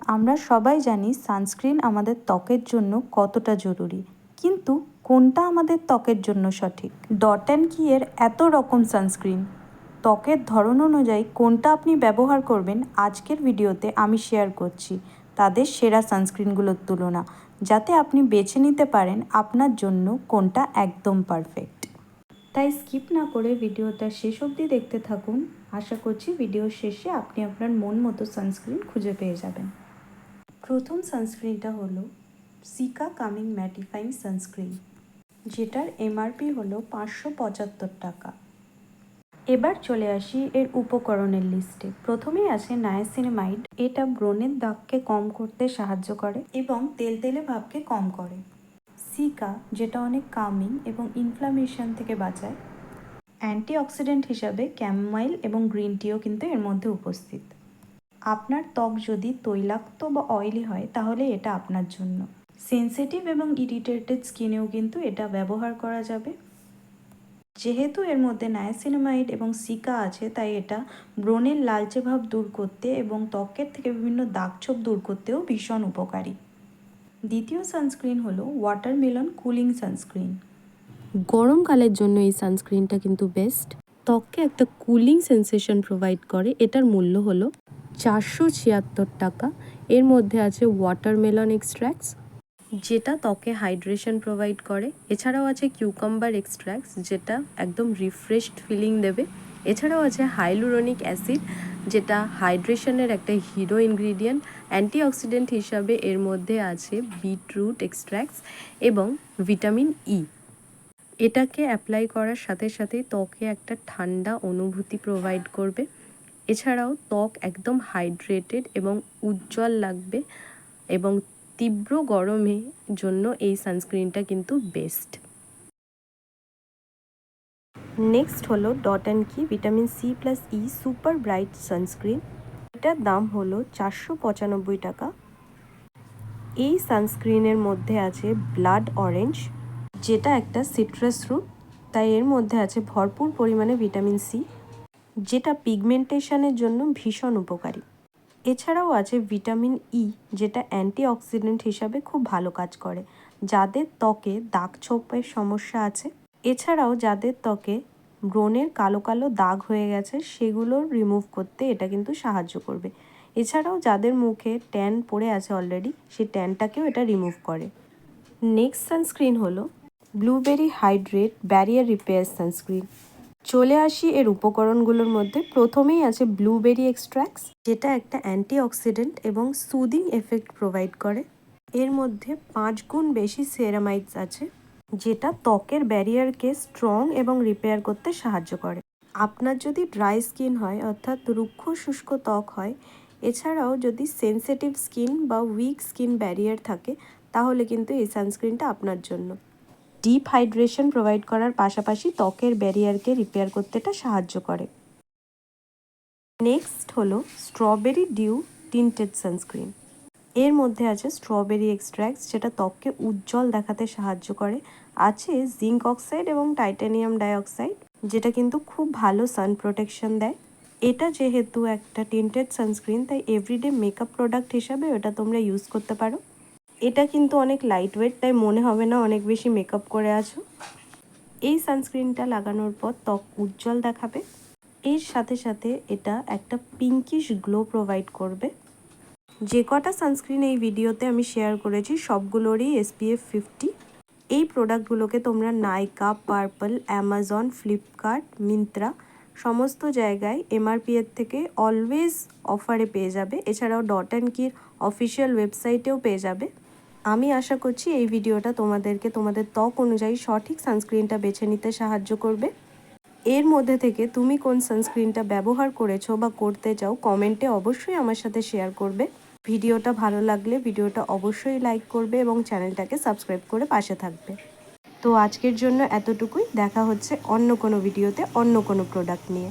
আমরা সবাই জানি সানস্ক্রিন আমাদের ত্বকের জন্য কতটা জরুরি। কিন্তু কোনটা আমাদের ত্বকের জন্য সঠিক? ডট অ্যান্ড কি এর এত রকম সানস্ক্রিন? ত্বকের ধরন অনুযায়ী কোনটা আপনি ব্যবহার করবেন আজকের ভিডিওতে আমি শেয়ার করছি তাদের সেরা সানস্ক্রিনগুলোর তুলনা, যাতে আপনি বেছে নিতে পারেন আপনার জন্য কোনটা একদম পারফেক্ট। তাই স্কিপ না করে ভিডিওটা শেষ অবধি দেখতে থাকুন। আশা করছি ভিডিও শেষে আপনি আপনার মন মতো সানস্ক্রিন খুঁজে পেয়ে যাবেন। প্রথম সানস্ক্রিনটা হলো সিকা কামিং ম্যাটিফাইং সানস্ক্রিন যেটার এমআরপি হলো পাঁচশো পঁচাত্তর টাকা। এবার চলে আসি এর উপকরণের লিস্টে প্রথমেই আছে নায়াসিনামাইড এটা ব্রণের দাগকে কম করতে সাহায্য করে এবং তেলতেলে ভাবকে কম করে। সিকা যেটা অনেক কামিং এবং ইনফ্লামেশন থেকে বাঁচায় অ্যান্টিঅক্সিডেন্ট হিসাবে ক্যামমাইল এবং গ্রিন টিও কিন্তু এর মধ্যে উপস্থিত। আপনার ত্বক যদি তৈলাক্ত বা অয়েলি হয়, তাহলে এটা আপনার জন্য। সেন্সিটিভ এবং ইরিটেটেড স্কিনেও কিন্তু এটা ব্যবহার করা যাবে। যেহেতু এর মধ্যে নায়াসিনামাইড এবং সিকা আছে, তাই এটা ব্রণের লালচে ভাব দূর করতে এবং ত্বকের থেকে বিভিন্ন দাগছোপ দূর করতেও ভীষণ উপকারী। দ্বিতীয় সানস্ক্রিন হলো ওয়াটারমেলন কুলিং সানস্ক্রিন গরমকালের জন্য এই সানস্ক্রিনটা কিন্তু বেস্ট ত্বককে একটা কুলিং সেন্সেশন প্রোভাইড করে, এটার মূল্য হলো চারশো ছিয়াত্তর টাকা। এর মধ্যে আছে ওয়াটারমেলন এক্সট্র্যাক্টস যেটা ত্বকে হাইড্রেশন প্রোভাইড করে। এছাড়াও আছে কিউকাম্বার এক্সট্র্যাক্টস যেটা একদম রিফ্রেশড ফিলিং দেবে। এছাড়াও আছে হাইলুরনিক অ্যাসিড যেটা হাইড্রেশনের একটা হিরো ইনগ্রিডিয়েন্ট অ্যান্টিঅক্সিডেন্ট হিসাবে এর মধ্যে আছে বিটরুট এক্সট্র্যাক্টস এবং ভিটামিন ই এটাকে অ্যাপ্লাই করার সাথে সাথে ত্বকে একটা ঠান্ডা অনুভূতি প্রোভাইড করবে। এছাড়াও ত্বক একদম হাইড্রেটেড এবং উজ্জ্বল লাগবে এবং তীব্র গরমে জন্য এই সানস্ক্রিনটা কিন্তু বেস্ট নেক্সট হলো dot and key vitamin C plus E super bright sunscreen এটার দাম হলো চারশো পঁচানব্বই টাকা। এই সানস্ক্রিনের মধ্যে আছে ব্লাড অরেঞ্জ যেটা একটা সিট্রাস রুট তাই এর মধ্যে আছে ভরপুর পরিমাণে ভিটামিন সি যেটা পিগমেন্টেশনের জন্য ভীষণ উপকারী। এছাড়াও আছে ভিটামিন ই যেটা অ্যান্টিঅক্সিডেন্ট হিসাবে খুব ভালো কাজ করে, যাদের ত্বকে দাগ ছোপের সমস্যা আছে। এছাড়াও যাদের ত্বকে ব্রণের কালো কালো দাগ হয়ে গেছে, সেগুলো রিমুভ করতে এটা কিন্তু সাহায্য করবে। এছাড়াও যাদের মুখে ট্যান পড়ে আছে অলরেডি সেই ট্যানটাকেও এটা রিমুভ করে। নেক্সট সানস্ক্রিন হলো blueberry hydrate barrier repair sunscreen চলে আসি এর উপকরণগুলোর মধ্যে। প্রথমেই আছে ব্লুবেরি এক্সট্র্যাক্টস যেটা একটা অ্যান্টিঅক্সিডেন্ট এবং সুদিং এফেক্ট প্রোভাইড করে। এর মধ্যে পাঁচ গুণ বেশি সেরামাইডস আছে, যেটা ত্বকের ব্যারিয়ারকে স্ট্রং এবং রিপেয়ার করতে সাহায্য করে। আপনার যদি ড্রাই স্কিন হয়, অর্থাৎ রুক্ষ শুষ্ক ত্বক হয়, এছাড়াও যদি সেন্সিটিভ স্কিন বা উইক স্কিন ব্যারিয়ার থাকে, তাহলে কিন্তু এই সানস্ক্রিনটা আপনার জন্য। ডিপ হাইড্রেশন প্রোভাইড করার পাশাপাশি ত্বকের ব্যারিয়ারকে রিপেয়ার করতে এটা সাহায্য করে। নেক্সট হলো স্ট্রবেরি ডিউ টিন্টেড সানস্ক্রিন। এর মধ্যে আছে স্ট্রবেরি এক্সট্র্যাক্টস যেটা ত্বককে উজ্জ্বল দেখাতে সাহায্য করে। আছে জিঙ্ক অক্সাইড এবং টাইটানিয়াম ডাইঅক্সাইড, যেটা কিন্তু খুব ভালো সান প্রোটেকশন দেয়। এটা যেহেতু একটা টিন্টেড সানস্ক্রিন, তাই এভরিডে মেকআপ প্রোডাক্ট হিসাবে ওটা তোমরা ইউজ করতে পারো। এটা কিন্তু অনেক লাইট ওয়েট তাই মনে হবে না অনেক বেশি মেকআপ করে আছো। এই সানস্ক্রিনটা লাগানোর পর ত্বক উজ্জ্বল দেখাবে। এর সাথে সাথে এটা একটা পিঙ্কিশ গ্লো প্রোভাইড করবে। যে কটা সানস্ক্রিন এই ভিডিওতে আমি শেয়ার করেছি, সবগুলোরই এসপিএফ ফিফটি এই প্রোডাক্টগুলোকে তোমরা Nykaa Purplle Amazon Flipkart Myntra সমস্ত জায়গায় এমআরপি এর থেকে অলওয়েজ অফারে পেয়ে যাবে। এছাড়াও ডট অ্যান্ড কির অফিসিয়াল ওয়েবসাইটেও পেয়ে যাবে। আমি আশা করছি এই ভিডিওটা তোমাদেরকে, তোমাদের ত্বক অনুযায়ী সঠিক সানস্ক্রিনটা বেছে নিতে সাহায্য করবে। এর মধ্যে থেকে তুমি কোন সানস্ক্রিনটা ব্যবহার করেছ বা করতে চাও, কমেন্টে অবশ্যই আমার সাথে শেয়ার করবে। ভিডিওটা ভালো লাগলে ভিডিওটা অবশ্যই লাইক করবে এবং চ্যানেলটাকে সাবস্ক্রাইব করে পাশে থাকবে। তো আজকের জন্য এতটুকুই, দেখা হচ্ছে অন্য কোনো ভিডিওতে অন্য কোনো প্রোডাক্ট নিয়ে।